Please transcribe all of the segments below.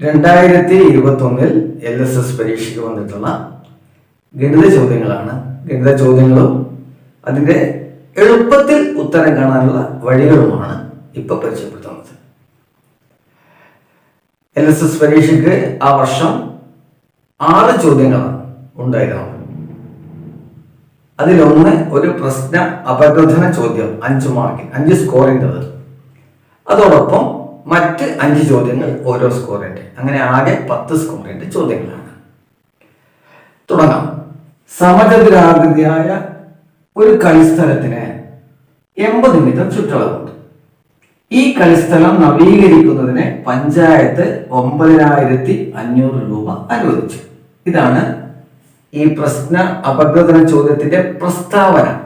രണ്ടായിരത്തി ഇരുപത്തി ഒന്നിൽ എൽ എസ് എസ് പരീക്ഷയ്ക്ക് വന്നിട്ടുള്ള ഗണിത ചോദ്യങ്ങളാണ്. ഗണിത ചോദ്യങ്ങളും അതിന്റെ എളുപ്പത്തിൽ ഉത്തരം കാണാനുള്ള വഴികളുമാണ് ഇപ്പൊ പരിചയപ്പെടുത്തുന്നത്. എൽ എസ് എസ് പരീക്ഷയ്ക്ക് ആ വർഷം ആറ് ചോദ്യങ്ങളാണ് ഉണ്ടായിരുന്നത് അതിലൊന്ന് ഒരു പ്രശ്ന അപഗ്രഥന ചോദ്യം അഞ്ച് മാർക്കിൽ അഞ്ച് സ്കോറിന്റെത് അതോടൊപ്പം മറ്റ് അഞ്ച് ചോദ്യങ്ങൾ ഓരോ സ്കോറിന്റെ അങ്ങനെ ആകെ പത്ത് സ്കോറിന്റെ ചോദ്യങ്ങളാണ്. തുടങ്ങാം. സമചതുരാകൃതിയായ ഒരു കളിസ്ഥലത്തിന് എൺപത് മീറ്റർ ചുറ്റളവുണ്ട്. ഈ കളിസ്ഥലം നവീകരിക്കുന്നതിന് പഞ്ചായത്ത് ഒമ്പതിനായിരത്തി അഞ്ഞൂറ് രൂപ അനുവദിച്ചു. ഇതാണ് ഈ പ്രശ്ന അപഗ്രഥന ചോദ്യത്തിന്റെ പ്രസ്താവന.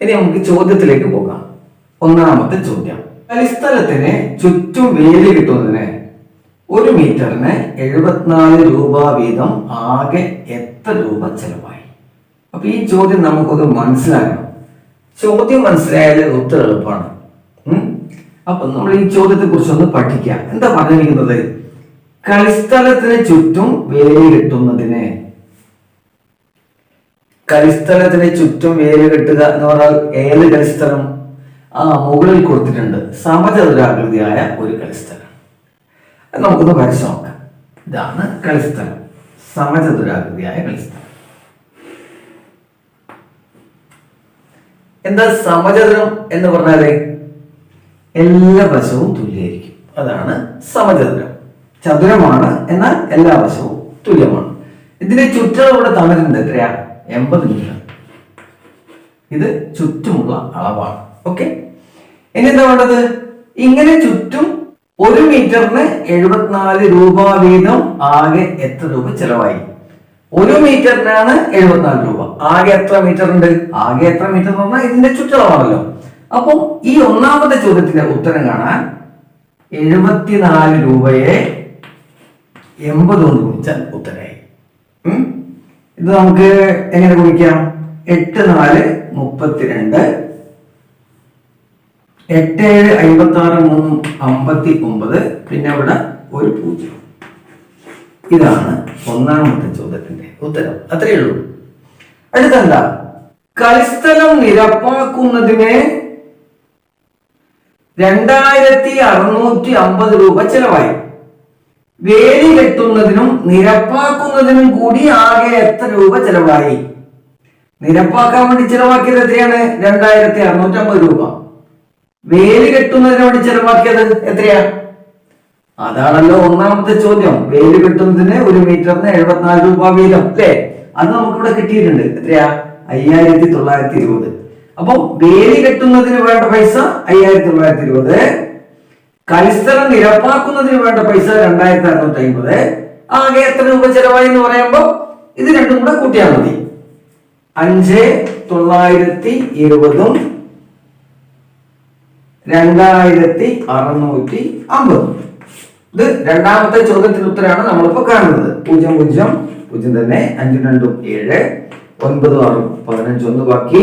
ഇനി നമുക്ക് ചോദ്യത്തിലേക്ക് പോകാം. ഒന്നാമത്തെ ചോദ്യം. കളിസ്ഥലത്തിന് ചുറ്റും വേലി കിട്ടുന്നതിന് ഒരു മീറ്ററിന് എഴുപത്തിനാല് രൂപ വീതം ആകെ എത്ര രൂപ ചെലവായി? അപ്പൊ ഈ ചോദ്യം നമുക്കൊന്ന് മനസ്സിലാക്കണം. ചോദ്യം മനസ്സിലായാൽ ഉത്തരം എളുപ്പമാണ്? അപ്പൊ നമ്മൾ ഈ ചോദ്യത്തെ കുറിച്ചൊന്ന് പഠിക്കാം. എന്താ പറഞ്ഞിരിക്കുന്നത്? കളിസ്ഥലത്തിന് ചുറ്റും വേലി കെട്ടുന്നതിന്. കളിസ്ഥലത്തിന് ചുറ്റും വേലി കെട്ടുക എന്ന് പറഞ്ഞാൽ ഏത് കളിസ്ഥലം മുകളിൽ കൊടുത്തിട്ടുണ്ട് സമചതുരാകൃതിയായ ഒരു കളിസ്ഥലം. നമുക്കൊന്ന് വരച്ചു നോക്കാം. ഇതാണ് കളിസ്ഥലം. സമചതുരാകൃതിയായ കളിസ്ഥലം. എന്താ സമചതുരം എന്ന് പറഞ്ഞാൽ? എല്ലാ വശവും തുല്യമായിരിക്കും അതാണ് സമചതുരം. ചതുരമാണ് എന്നാൽ എല്ലാ വശവും തുല്യമാണ്. ഇതിന്റെ ചുറ്റളവ് ഇവിടെ തന്നിട്ടുണ്ട് എത്രയാ? എൺപത് മീറ്റർ ഇത് ചുറ്റുമുള്ള അളവാണ്. ഓക്കെ? ഇനി എന്താ വേണ്ടത്? ഇങ്ങനെ ചുറ്റും ഒരു മീറ്ററിന് എഴുപത്തിനാല് രൂപ വീതം ആകെ എത്ര രൂപ ചെലവായി? ഒരു മീറ്ററിനാണ് എഴുപത്തിനാല് രൂപ. ആകെ എത്ര മീറ്റർ ഉണ്ട്? ആകെ എത്ര മീറ്റർ എന്ന് പറഞ്ഞാൽ ഇതിന്റെ ചുറ്റളവാണല്ലോ. അപ്പം ഈ ഒന്നാമത്തെ ചോദ്യത്തിന്റെ ഉത്തരം കാണാൻ എഴുപത്തിനാല് രൂപയെ എൺപത് കൊണ്ട് ഗുണിച്ചാൽ ഉത്തരമായി? ഇത് നമുക്ക് എങ്ങനെ ഗുണിക്കാം? എട്ട് നാല് മുപ്പത്തിരണ്ട് എട്ട് ഏഴ് അമ്പത്തി ആറ് മൂന്ന് അമ്പത്തി ഒമ്പത് പിന്നെ അവിടെ ഒരു പൂജ്യം. ഇതാണ് ഒന്നാമത്തെ ചോദ്യത്തിന്റെ ഉത്തരം. അത്രയേ ഉള്ളൂ. അടുത്തെന്താ? കളിസ്ഥലം നിരപ്പാക്കുന്നതിന് രണ്ടായിരത്തി അറുന്നൂറ്റി അമ്പത് രൂപ ചെലവായി. വേലി കെട്ടുന്നതിനും നിരപ്പാക്കുന്നതിനും കൂടി ആകെ എത്ര രൂപ ചെലവായി? നിരപ്പാക്കാൻ വേണ്ടി ചെലവാക്കിയത് എത്രയാണ്? രണ്ടായിരത്തി അറുന്നൂറ്റി അമ്പത് രൂപ. വേലി കെട്ടുന്നതിന് വേണ്ടി ചെലവാക്കിയത് എത്രയാ? അതാണല്ലോ ഒന്നാമത്തെ ചോദ്യം. വേര് കെട്ടുന്നതിന് ഒരു മീറ്ററിന് എഴുപത്തിനാല് രൂപ വീതം അല്ലേ? അത് നമുക്കിവിടെ കിട്ടിയിട്ടുണ്ട്. എത്രയാ? അയ്യായിരത്തി തൊള്ളായിരത്തി ഇരുപത് അപ്പൊ വേലി കെട്ടുന്നതിന് വേണ്ട പൈസ അയ്യായിരത്തി തൊള്ളായിരത്തി ഇരുപത് കരിസ്ഥലം നിരപ്പാക്കുന്നതിന് വേണ്ട പൈസ രണ്ടായിരത്തി അറുന്നൂറ്റി അമ്പത് ആകെ എത്ര രൂപ ചെലവായി എന്ന് പറയുമ്പോൾ ഇത് രണ്ടും കൂടെ കൂട്ടിയാൽ മതി. അഞ്ച് തൊള്ളായിരത്തി ഇരുപതും രണ്ടായിരത്തി അറുന്നൂറ്റി അമ്പത് ഇത് രണ്ടാമത്തെ ചോദ്യത്തിന്റെ ഉത്തരമാണ് നമ്മളിപ്പോ കാണുന്നത്. പൂജ്യം പൂജ്യം പൂജ്യം തന്നെ അഞ്ചും രണ്ടും ഏഴ് ഒൻപതും ആറും പതിനഞ്ച് ഒന്ന് ബാക്കി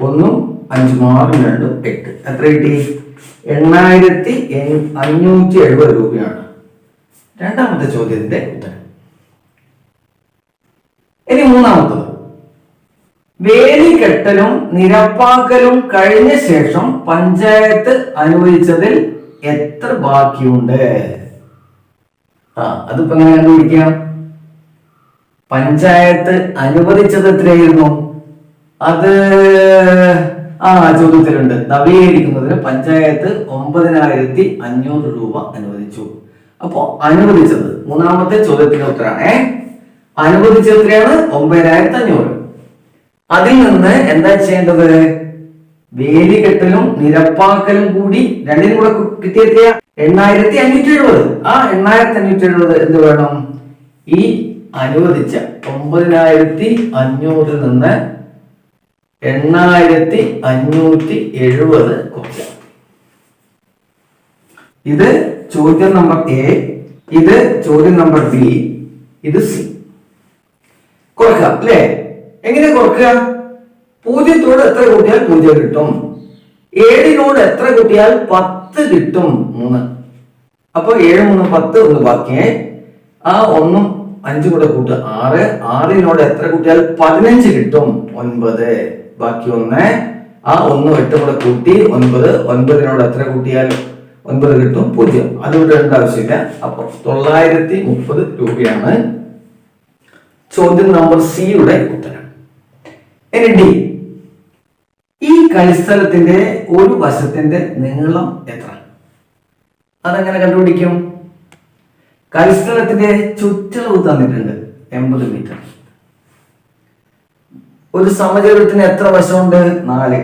ഒന്നും അഞ്ചും ആറും രണ്ടും എട്ട്. എത്ര കിട്ടി? എണ്ണായിരത്തി അഞ്ഞൂറ്റി എഴുപത് രൂപയാണ്. രണ്ടാമത്തെ ചോദ്യത്തിന്റെ ഉത്തരം. ഇനി മൂന്നാമത്തത്. വേലി കെട്ടലും നിരപ്പാക്കലും കഴിഞ്ഞ ശേഷം പഞ്ചായത്ത് അനുവദിച്ചതിൽ എത്ര ബാക്കിയുണ്ട്? ആ അതിപ്പോ എങ്ങനെ കണ്ടുപിടിക്കാം? പഞ്ചായത്ത് അനുവദിച്ചത് എത്രയായിരുന്നു? അത് ആ ചോദ്യത്തിലുണ്ട്. നവീകരിക്കുന്നതിന് പഞ്ചായത്ത് ഒമ്പതിനായിരത്തി അഞ്ഞൂറ് രൂപ അനുവദിച്ചു. അപ്പോ അനുവദിച്ചത് മൂന്നാമത്തെ ചോദ്യത്തിന്റെ ഉത്തരാണേ. അനുവദിച്ചത് എത്രയാണ്? ഒമ്പതിനായിരത്തി അഞ്ഞൂറ്. അതിൽ നിന്ന് എന്താ ചെയ്യേണ്ടത്? വേലി കെട്ടലും നിരപ്പാക്കലും കൂടി രണ്ടിനും കൂടെ കിട്ടിയെത്തിയ എണ്ണായിരത്തി അഞ്ഞൂറ്റി എഴുപത് ആ എണ്ണായിരത്തി അഞ്ഞൂറ്റി എഴുപത് എന്ത് വേണം? ഈ അനുവദിച്ച ഒമ്പതിനായിരത്തി അഞ്ഞൂറിൽ നിന്ന് എണ്ണായിരത്തി അഞ്ഞൂറ്റി എഴുപത് കുറയ്ക്കാം ഇത് ചോദ്യം നമ്പർ എ ഇത് ചോദ്യം നമ്പർ ബി ഇത് സി. കുറക്കാം അല്ലേ? എങ്ങനെ കുറക്കുക? പൂജ്യത്തോട് എത്ര കൂട്ടിയാൽ പൂജ്യം കിട്ടും? ഏഴിനോട് എത്ര കൂട്ടിയാൽ പത്ത് കിട്ടും? മൂന്ന്. അപ്പോൾ ഏഴ് മൂന്ന് പത്ത് ഒന്ന് ബാക്കിയേ ആ ഒന്നും അഞ്ചു കൂടെ കൂട്ട് ആറ്. ആറിനോട് എത്ര കൂട്ടിയാൽ പതിനഞ്ച് കിട്ടും? ഒൻപത്. ബാക്കി ഒന്ന്. ആ ഒന്നും എട്ട് കൂടെ കൂട്ടി ഒൻപത്. ഒൻപതിനോട് എത്ര കൂട്ടിയാൽ ഒൻപത് കിട്ടും? പൂജ്യം. അത് രണ്ട് ആവശ്യമില്ല. അപ്പൊ തൊള്ളായിരത്തി മുപ്പത് രൂപയാണ് ചോദ്യം നമ്പർ സിയുടെ ഉത്തരം. ഡി ഈ കളിസ്ഥലത്തിന്റെ ഒരു വശത്തിന്റെ നീളം എത്ര? അതെങ്ങനെ കണ്ടുപിടിക്കും? കളിസ്ഥലത്തിന്റെ ചുറ്റളവ് തന്നിട്ടുണ്ട് എൺപത് മീറ്റർ. ഒരു സമചതുരത്തിന് എത്ര വശമുണ്ട്? നാല്.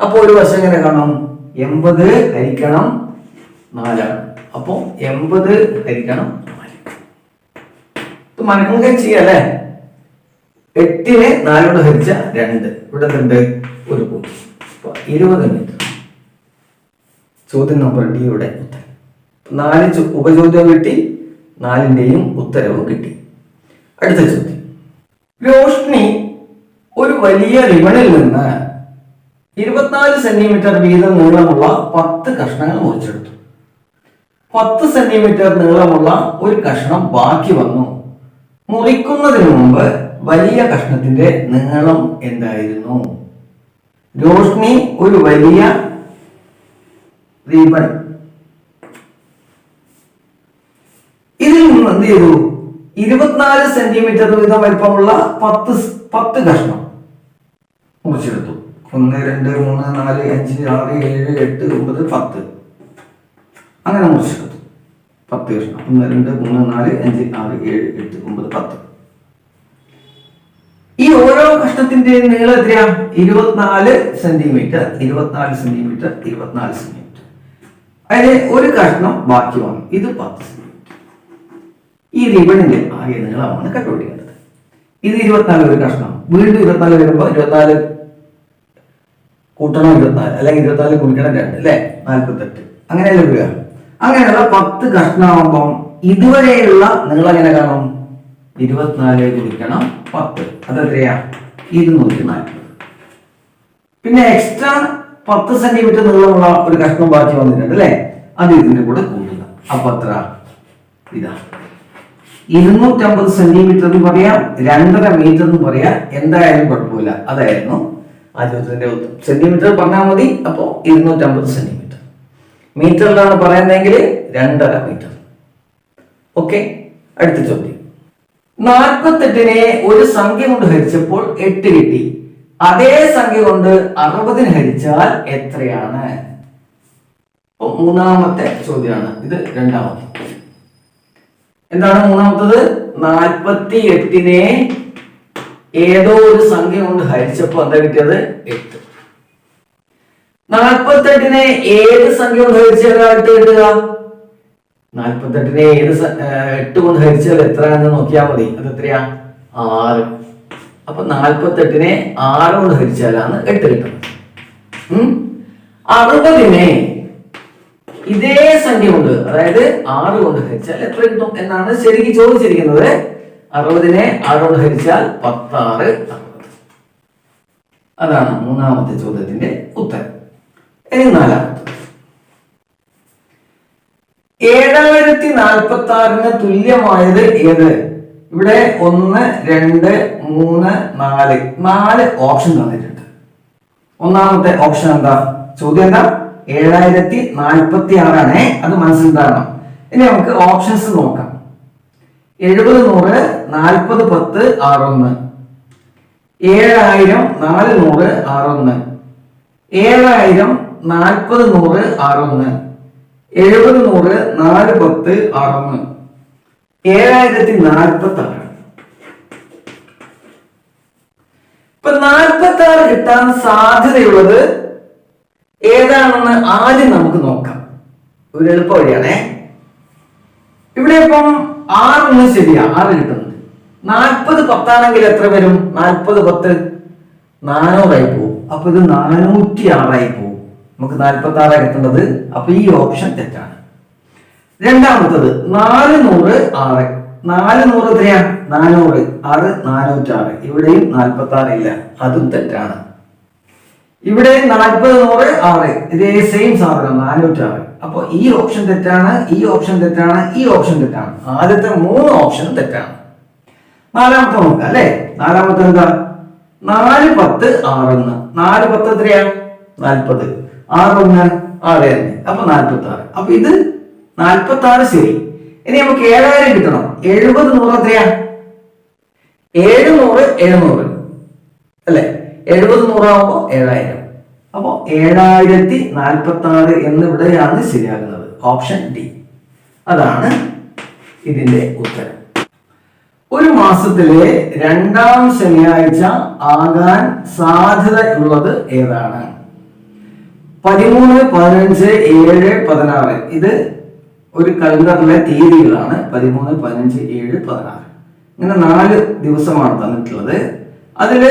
അപ്പൊ ഒരു വശം എങ്ങനെ കാണും? എൺപത് ഹരിക്കണം നാലാണ് അപ്പൊ എൺപത് ഹരിക്കണം നാല്. ഇത് ചെയ്യാം ചെയ്യാല്ലേ എട്ടിനെ നാലോട് ഹരിച്ച രണ്ട്. ഇവിടെ രണ്ട് ഒരു കൂട്ടി അപ്പൊ ഇരുപത് മീറ്റർ ചോദ്യം നമ്പർ ഡിയുടെ ഉത്തരം. നാല് ഉപചോദ്യം കിട്ടി നാലിന്റെയും ഉത്തരവും കിട്ടി. അടുത്ത ചോദ്യം. രോഷ്ണി ഒരു വലിയ റിബണിൽ നിന്ന് ഇരുപത്തിനാല് സെന്റിമീറ്റർ വീതം നീളമുള്ള പത്ത് കഷ്ണങ്ങൾ മുറിച്ചെടുത്തു. പത്ത് സെന്റിമീറ്റർ നീളമുള്ള ഒരു കഷ്ണം ബാക്കി വന്നു. മുറിക്കുന്നതിന് മുമ്പ് വലിയ കഷ്ണത്തിന്റെ നീളം എന്തായിരുന്നു? രോഷ്നി ഒരു വലിയ റിബൺ. ഇതിൽ നിന്ന് എന്ത് ചെയ്തു? ഇരുപത്തിനാല് സെന്റിമീറ്റർ വീതം വലിപ്പമുള്ള പത്ത് പത്ത് കഷ്ണം മുറിച്ചെടുത്തു. ഒന്ന് രണ്ട് മൂന്ന് നാല് അഞ്ച് ആറ് ഏഴ് എട്ട് ഒമ്പത് പത്ത്. അങ്ങനെ മുറിച്ചെടുത്തു. പത്ത് കഷ്ണം. ഒന്ന് രണ്ട് മൂന്ന് നാല് അഞ്ച് ആറ് ഏഴ് എട്ട് ഒമ്പത് പത്ത്. ഈ ഓരോ കഷ്ണത്തിന്റെയും നീളം എത്രയാ? ഇരുപത്തിനാല് സെന്റിമീറ്റർ ഇരുപത്തിനാല് സെന്റിമീറ്റർ ഇരുപത്തിനാല് സെന്റിമീറ്റർ അതിന് ഒരു കഷ്ണം ബാക്കി വന്നു ഇത് പത്ത് സെന്റിമീറ്റർ ഈ റിബണിന്റെ ആകെ നീളമാണ് കണ്ടുപിടിക്കേണ്ടത്. ഇത് ഇരുപത്തിനാല് ഒരു കഷ്ണം. വീണ്ടും ഇരുപത്തിനാല് വരുമ്പോൾ ഇരുപത്തിനാല് കൂട്ടണം ഇരുപത്തിനാല് അല്ലെങ്കിൽ ഇരുപത്തിനാല് കുടിക്കണം രണ്ട് അല്ലെ? നാൽപ്പത്തെട്ട് അങ്ങനെയല്ലേ അങ്ങനെയുള്ള പത്ത് കഷ്ണമാകുമ്പം ഇതുവരെയുള്ള നിങ്ങൾ എങ്ങനെ കാണും? ഇരുപത്തിനാല് കുടിക്കണം പത്ത്. അതെത്രയാ? ഇരുന്നൂറ്റി നാൽപ്പത് പിന്നെ എക്സ്ട്രാ പത്ത് സെന്റിമീറ്റർ നീളമുള്ള ഒരു കഷ്ണം ബാക്കി വന്നിട്ടുണ്ട് അല്ലേ? അത് ഇതിന്റെ കൂടെ കൂട്ടുക. അപ്പൊ എത്ര? ഇതാ. ഇരുന്നൂറ്റമ്പത് സെന്റിമീറ്റർ എന്ന് പറയാം രണ്ടര മീറ്റർ എന്ന് പറയാം. എന്തായാലും കുഴപ്പമില്ല. അതായിരുന്നു ആ ഉത്തരം. സെന്റിമീറ്റർ പറഞ്ഞാൽ മതി. അപ്പോ ഇരുന്നൂറ്റമ്പത് സെന്റിമീറ്റർ മീറ്ററിലാണ് പറയുന്നതെങ്കിൽ രണ്ടര മീറ്റർ ഓക്കെ അടുത്ത ചോദ്യം. നാൽപ്പത്തെട്ടിനെ ഒരു സംഖ്യ കൊണ്ട് ഹരിച്ചപ്പോൾ എട്ട് കിട്ടി. അതേ സംഖ്യ കൊണ്ട് അറുപതിന് ഹരിച്ചാൽ എത്രയാണ്? മൂന്നാമത്തെ ചോദ്യമാണ്. ഇത് രണ്ടാമത്തെ. എന്താണ് മൂന്നാമത്തത്? നാൽപ്പത്തി എട്ടിനെ ഏതോ ഒരു സംഖ്യ കൊണ്ട് ഹരിച്ചപ്പോ എന്താ കിട്ടിയത്? എട്ട്. നാൽപ്പത്തെട്ടിനെ ഏത് സംഖ്യ കൊണ്ട് ഹരിച്ചാൽ എട്ട് കിട്ടുക നാൽപ്പത്തെട്ടിനെ ഏത് എട്ട് കൊണ്ട് ഹരിച്ചാൽ എത്ര എന്ന് നോക്കിയാൽ മതി. അത് എത്രയാ? ആറ്. അപ്പൊ നാൽപ്പത്തെട്ടിനെ ആറ് കൊണ്ട് ഹരിച്ചാലാണ് എട്ട് കിട്ടുന്നത്? അറുപതിനെ ഇതേ സംഖ്യ കൊണ്ട് അതായത് ആറ് കൊണ്ട് ഹരിച്ചാൽ എത്ര കിട്ടും എന്നാണ് ശരിക്കും ചോദിച്ചിരിക്കുന്നത്. അറുപതിനെ ആറ് കൊണ്ട് ഹരിച്ചാൽ പത്താറ്. അതാണ് മൂന്നാമത്തെ ചോദ്യത്തിന്റെ ഉത്തരം. ഇനി നാലാമത്തെ ഏഴായിരത്തി നാൽപ്പത്തി ആറിന് തുല്യമായത് ഏത്? ഇവിടെ ഒന്ന് രണ്ട് മൂന്ന് നാല്. നാല് ഓപ്ഷൻ തന്നിട്ടുണ്ട്. ഒന്നാമത്തെ ഓപ്ഷൻ എന്താ? ചോദ്യം എന്താ? ഏഴായിരത്തി നാൽപ്പത്തി ആറാണേ അത് മനസ്സിലാക്കണം. ഇനി നമുക്ക് ഓപ്ഷൻസ് നോക്കാം. എഴുപത് നൂറ് നാൽപ്പത് പത്ത് ആറൊന്ന്. ഏഴായിരം നാല് നൂറ് ആറൊന്ന്. ഏഴായിരം നാൽപ്പത് നൂറ് ആറൊന്ന്. എഴുപത് നൂറ് നാല് പത്ത് അറുന്ന് ഏഴായിരത്തി നാൽപ്പത്തി ആറ് ഇപ്പൊ നാൽപ്പത്തി ആറ് കിട്ടാൻ സാധ്യതയുള്ളത് ഏതാണെന്ന് ആദ്യം നമുക്ക് നോക്കാം. ഒരു എളുപ്പ വഴിയാണേ. ഇവിടെ ഇപ്പം ആറൊന്ന് ശരിയാ ആറ് കിട്ടുന്നുണ്ട്. നാൽപ്പത് പത്താണെങ്കിൽ എത്ര വരും? നാൽപ്പത് പത്ത് നാനൂറായി പോകും. അപ്പൊ ഇത് നാനൂറ്റി ആറായി പോകും. നമുക്ക് നാൽപ്പത്തി ആറ് കിട്ടുന്നത് അപ്പൊ ഈ ഓപ്ഷൻ തെറ്റാണ്. രണ്ടാമത്തത് നാല് നൂറ് ആറ്. നാല് നൂറ് എത്രയാ? നാനൂറ്. ആറ് നാനൂറ്റാറ്. ഇവിടെയും നാൽപ്പത്തി ആറ് ഇല്ല. അതും തെറ്റാണ്. ഇവിടെ നാൽപ്പത് നൂറ് ആറ്. ഇതേ സെയിം സാധനം നാനൂറ്റാറ്. അപ്പോൾ ഈ ഓപ്ഷൻ തെറ്റാണ് ഈ ഓപ്ഷൻ തെറ്റാണ് ഈ ഓപ്ഷൻ തെറ്റാണ്. ആദ്യത്തെ മൂന്ന് ഓപ്ഷൻ തെറ്റാണ്. നാലാമത്തെ നോക്കാം അല്ലേ? നാലാമത്തെ എന്താ? നാല് പത്ത് ആറ് നാല് പത്ത് എത്രയാ? നാൽപ്പത് ആറൊന്ന് ആറ് തന്നെ അപ്പൊ നാൽപ്പത്തി ആറ് അപ്പൊ ഇത് നാൽപ്പത്തി ആറ് ശരി. ഇനി നമുക്ക് ഏഴായിരം കിട്ടണം. എഴുപത് നൂറ് എത്രയാ? എഴുന്നൂറ് എഴുന്നൂറ്. അല്ലെ? എഴുപത് നൂറാവുമ്പോ ഏഴായിരം. അപ്പോൾ ഏഴായിരത്തി നാൽപ്പത്തി ആറ് എന്നിവിടെയാണ് ശരിയാകുന്നത്. Option D. അതാണ് ഇതിന്റെ ഉത്തരം. ഒരു മാസത്തിലെ രണ്ടാം ശനിയാഴ്ച ആകാൻ സാധ്യതയുള്ളത് ഏതാണ്? പതിമൂന്ന് പതിനഞ്ച് ഏഴ് പതിനാറ്. ഇത് ഒരു കലണ്ടറിലെ തീയതികളാണ്. പതിമൂന്ന് പതിനഞ്ച് ഏഴ് പതിനാറ്. ഇങ്ങനെ നാല് ദിവസമാണ് തന്നിട്ടുള്ളത്. അതിൽ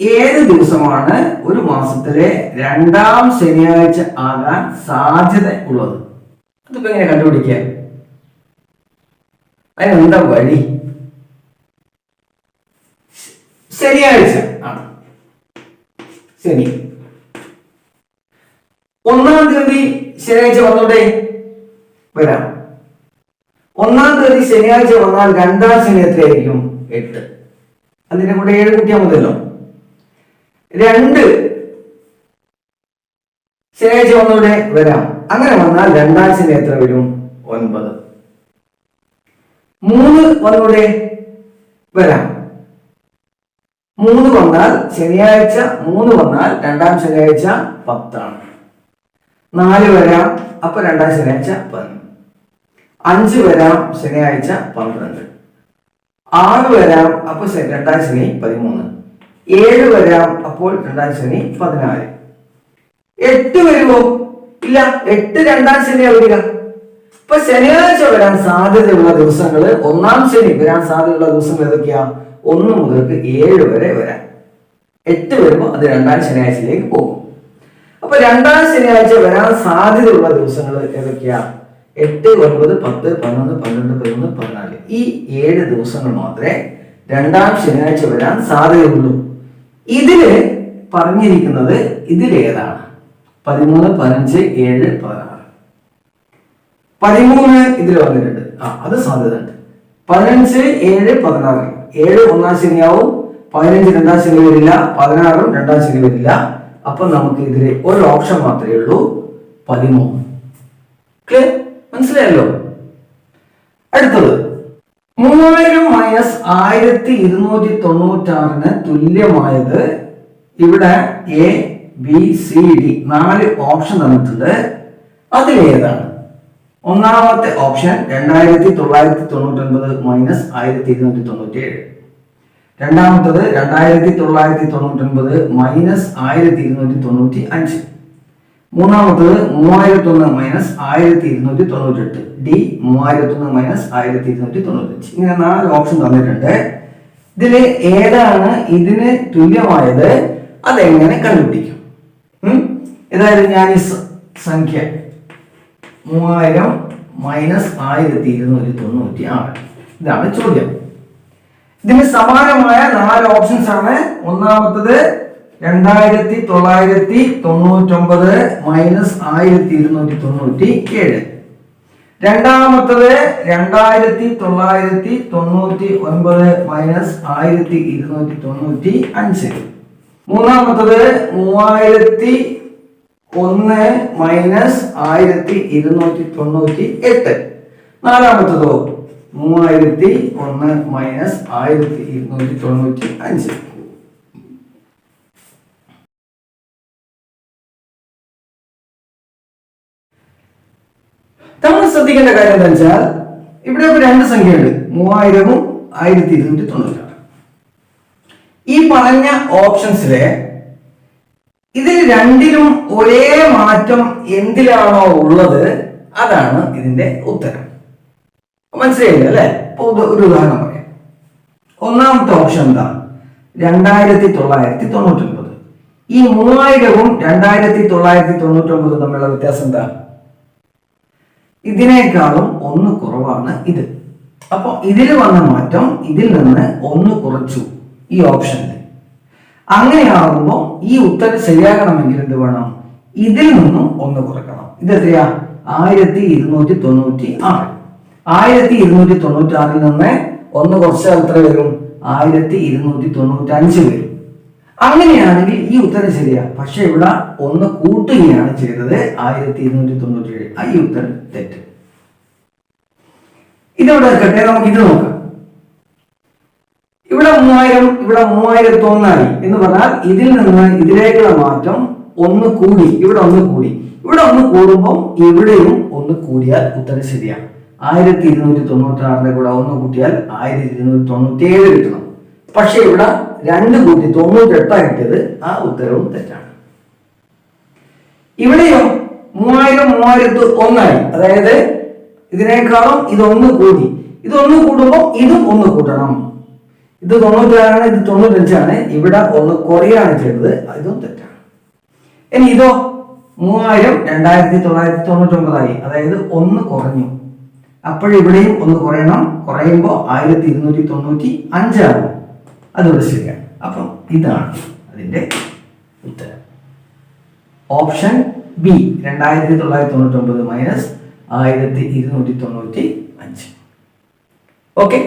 ഏഴ് ദിവസമാണ് ഒരു മാസത്തിലെ രണ്ടാം ശനിയാഴ്ച ആകാൻ സാധ്യത ഉള്ളത്. അതിപ്പോ എങ്ങനെ കണ്ടുപിടിക്കുക? അതിനെന്താ വഴി? ശനിയാഴ്ച ആണ്. ശനി. ഒന്നാം തീയതി ശനിയാഴ്ച വന്നോട്ടെ? വരാം. ഒന്നാം തീയതി ശനിയാഴ്ച വന്നാൽ രണ്ടാം ശനി എത്രയായിരിക്കും? എട്ട്. അതിന്റെ കൂടെ ഏഴ് കൂട്ടിയാൽ മതിയല്ലോ. രണ്ട്. ശനിയാഴ്ച വന്നോടെ വരാം. അങ്ങനെ വന്നാൽ രണ്ടാം ശനി എത്ര വരും? ഒൻപത്. മൂന്ന് വന്നോടെ വരാം. മൂന്ന് വന്നാൽ ശനിയാഴ്ച മൂന്ന് വന്നാൽ രണ്ടാം ശനിയാഴ്ച പത്താണ്. നാല് വരാം അപ്പൊ രണ്ടാം ശനിയാഴ്ച പതിനൊന്ന്. അഞ്ച് വരാം ശനിയാഴ്ച പന്ത്രണ്ട്. ആറ് വരാം അപ്പൊ രണ്ടാം ശനി പതിമൂന്ന്. ഏഴ് വരാം അപ്പോൾ രണ്ടാം ശനി പതിനാല്. എട്ട് വരുമോ? ഇല്ല എട്ട് രണ്ടാം ശനിയാ വരിക ഇപ്പൊ ശനിയാഴ്ച വരാൻ സാധ്യതയുള്ള ദിവസങ്ങൾ ഒന്നാം ശനി വരാൻ സാധ്യതയുള്ള ദിവസങ്ങൾ ഏതൊക്കെയാ? ഒന്ന് മുതൽക്ക് ഏഴ് വരെ വരാം. എട്ട് വരുമ്പോൾ അത് രണ്ടാം ശനിയാഴ്ചയിലേക്ക് പോകും. അപ്പൊ രണ്ടാം ശനിയാഴ്ച വരാൻ സാധ്യതയുള്ള ദിവസങ്ങൾ ഏതൊക്കെയാ? എട്ട് ഒൻപത് പത്ത് പതിനൊന്ന് പന്ത്രണ്ട് പതിനൊന്ന് പതിനാല്. ഈ ഏഴ് ദിവസങ്ങൾ മാത്രമേ രണ്ടാം ശനിയാഴ്ച വരാൻ സാധ്യതയുള്ളൂ. ഇതിൽ പറഞ്ഞിരിക്കുന്നത് ഇതിലേതാണ്. പതിമൂന്ന് പതിനഞ്ച് ഏഴ് പതിനാറ്. പതിമൂന്ന് ഇതിൽ വന്നിട്ടുണ്ട് ആ അത് സാധ്യത ഉണ്ട് പതിനഞ്ച് ഏഴ് പതിനാറ്. ഏഴ് ഒന്നാം ശനിയാവും പതിനഞ്ച് രണ്ടാം ശനി വരില്ല പതിനാറും രണ്ടാം ശനി വരില്ല. അപ്പൊ നമുക്ക് ഇതിൽ ഒരു ഓപ്ഷൻ മാത്രമേ ഉള്ളൂ പതിമൂന്ന്. ക്ലിയർ മനസ്സിലായല്ലോ? അടുത്തത്. മൂവായിരം മൈനസ് ആയിരത്തി ഇരുന്നൂറ്റി തൊണ്ണൂറ്റാറിന് തുല്യമായത് ഇവിടെ എ ബി സി ഡി നാല് ഓപ്ഷൻ തന്നിട്ടുണ്ട്. അതിലേതാണ് ഒന്നാമത്തെ ഓപ്ഷൻ രണ്ടായിരത്തി തൊള്ളായിരത്തി തൊണ്ണൂറ്റി ഒൻപത് മൈനസ് ആയിരത്തി ഇരുന്നൂറ്റി തൊണ്ണൂറ്റി ഏഴ് രണ്ടാമത്തത് രണ്ടായിരത്തി തൊള്ളായിരത്തി തൊണ്ണൂറ്റി ഒൻപത് മൈനസ് ആയിരത്തി ഇരുന്നൂറ്റി തൊണ്ണൂറ്റി അഞ്ച് മൂന്നാമത്തത് മൂവായിരത്തി ഒന്ന് മൈനസ് ആയിരത്തി ഇരുന്നൂറ്റി തൊണ്ണൂറ്റി എട്ട് ഡി മൂവായിരത്തി ഒന്ന് മൈനസ് ആയിരത്തി ഇരുന്നൂറ്റി തൊണ്ണൂറ്റി അഞ്ച് ഇങ്ങനെ നാല് ഓപ്ഷൻ തന്നിട്ടുണ്ട്. ഇതിൽ ഏതാണ് ഇതിന് തുല്യമായത്? അതെങ്ങനെ കണ്ടുപിടിക്കും? ഏതായാലും ഞാൻ ഈ സംഖ്യ മൂവായിരം മൈനസ് ആയിരത്തി ഇരുന്നൂറ്റി തൊണ്ണൂറ്റി ആറ് ഇതാണ് ചോദ്യം. ഇതിന് സമാനമായ നാല് ഓപ്ഷൻസ് ആണ്. ഒന്നാമത്തത് രണ്ടായിരത്തി തൊള്ളായിരത്തി തൊണ്ണൂറ്റൊമ്പത് മൈനസ് ആയിരത്തി ഇരുന്നൂറ്റി തൊണ്ണൂറ്റി ഏഴ് രണ്ടാമത്തത് രണ്ടായിരത്തി തൊള്ളായിരത്തി തൊണ്ണൂറ്റി ഒൻപത് മൈനസ് ആയിരത്തി ഇരുന്നൂറ്റി തൊണ്ണൂറ്റി അഞ്ച് മൂന്നാമത്തത് മൂവായിരത്തി ഒന്ന് മൈനസ് ആയിരത്തി ഇരുന്നൂറ്റി തൊണ്ണൂറ്റി എട്ട് നാലാമത്തതോ? മൂവായിരത്തി ഒന്ന് മൈനസ് ആയിരത്തി ഇരുന്നൂറ്റി തൊണ്ണൂറ്റി അഞ്ച് നമ്മൾ ശ്രദ്ധിക്കേണ്ട കാര്യം എന്താ വെച്ചാൽ ഇവിടെ ഇപ്പൊ രണ്ട് സംഖ്യയുണ്ട്. മൂവായിരവും ആയിരത്തി ഇരുന്നൂറ്റി തൊണ്ണൂറ്റാറ് ഈ പറഞ്ഞ ഓപ്ഷൻസിലെ ഇതിൽ രണ്ടിലും ഒരേ മാറ്റം എന്തിലാണോ ഉള്ളത്? അതാണ് ഇതിന്റെ ഉത്തരം. മനസ്സിലായില്ല അല്ലെ? ഒരു ഉദാഹരണം പറയാം. ഒന്നാമത്തെ ഓപ്ഷൻ എന്താ? രണ്ടായിരത്തി തൊള്ളായിരത്തി തൊണ്ണൂറ്റൊൻപത് ഈ മൂവായിരവും രണ്ടായിരത്തി തൊള്ളായിരത്തി തൊണ്ണൂറ്റി ഒമ്പത് തമ്മിലുള്ള വ്യത്യാസം എന്താ? ഇതിനേക്കാളും ഒന്ന് കുറവാണ് ഇത്. അപ്പോൾ ഇതിൽ വന്ന മാറ്റം ഇതിൽ നിന്ന് ഒന്ന് കുറച്ചു ഈ ഓപ്ഷനിൽ അങ്ങനെയാകുമ്പോൾ ഈ ഉത്തരം ശരിയാകണമെങ്കിൽ എന്ത് വേണം? ഇതിൽ നിന്നും ഒന്ന് കുറക്കണം. ഇത് എത്രയാ? ആയിരത്തി ഇരുന്നൂറ്റി തൊണ്ണൂറ്റി ആറ്. ആയിരത്തി ഇരുന്നൂറ്റി തൊണ്ണൂറ്റി ആറിൽ നിന്ന് ഒന്ന് കുറച്ചാൽ എത്ര വരും? ആയിരത്തി ഇരുന്നൂറ്റി തൊണ്ണൂറ്റി അഞ്ച് വരും. അങ്ങനെയാണെങ്കിൽ ഈ ഉത്തരം ശരിയാ. പക്ഷെ ഇവിടെ ഒന്ന് കൂട്ടുകയാണ് ചെയ്തത് ആയിരത്തി ഇരുന്നൂറ്റി തൊണ്ണൂറ്റി ഏഴ് ആ ഈ ഉത്തരം തെറ്റ്. ഇതിവിടെ നിൽക്കട്ടെ? നമുക്ക് ഇത് നോക്കാം. ഇവിടെ മൂവായിരം ഇവിടെ മൂവായിരത്തി ഒന്നായി എന്ന് പറഞ്ഞാൽ ഇതിൽ നിന്ന് ഇതിലേക്കുള്ള മാറ്റം ഒന്ന് കൂടി. ഇവിടെ ഒന്ന് കൂടി. ഇവിടെ ഒന്ന് കൂടുമ്പോൾ ഇവിടെയും ഒന്ന് കൂടിയാൽ ഉത്തരം ശരിയാണ് ആയിരത്തി ഇരുന്നൂറ്റി തൊണ്ണൂറ്റി ആറിന്റെ കൂടെ ഒന്ന് കൂട്ടിയാൽ ആയിരത്തി ഇരുന്നൂറ്റി തൊണ്ണൂറ്റി ഏഴ് കിട്ടണം. പക്ഷെ ഇവിടെ രണ്ട് കൂട്ടി തൊണ്ണൂറ്റി എട്ടാണ് കിട്ടിയത് ആ ഉത്തരവും തെറ്റാണ്. ഇവിടെയും മൂവായിരം മൂവായിരത്തി ഒന്നായി. അതായത് ഇതിനേക്കാളും ഇതൊന്ന് കൂടി. ഇതൊന്ന് കൂടുമ്പോൾ ഇതും ഒന്ന് കൂട്ടണം. ഇത് തൊണ്ണൂറ്റാറാണ് ഇത് തൊണ്ണൂറ്റഞ്ചാണ്. ഇവിടെ ഒന്ന് കുറയാണ് ചെയ്തത്. ഇതും തെറ്റാണ്. ഇനി ഇതോ മൂവായിരം രണ്ടായിരത്തി തൊള്ളായിരത്തി തൊണ്ണൂറ്റി ഒമ്പതായി അതായത് ഒന്ന് കുറഞ്ഞു. അപ്പോഴിവിടെയും ഒന്ന് കുറയണം. കുറയുമ്പോൾ ആയിരത്തി ഇരുന്നൂറ്റി തൊണ്ണൂറ്റി അഞ്ചാകും അതുകൊണ്ട് ശരിയാണ് അപ്പം ഇതാണ് അതിന്റെ ഉത്തരം. ഓപ്ഷൻ ബി രണ്ടായിരത്തി തൊള്ളായിരത്തി തൊണ്ണൂറ്റി ഒമ്പത് മൈനസ് ആയിരത്തി ഇരുന്നൂറ്റി തൊണ്ണൂറ്റി അഞ്ച് ഓക്കെ?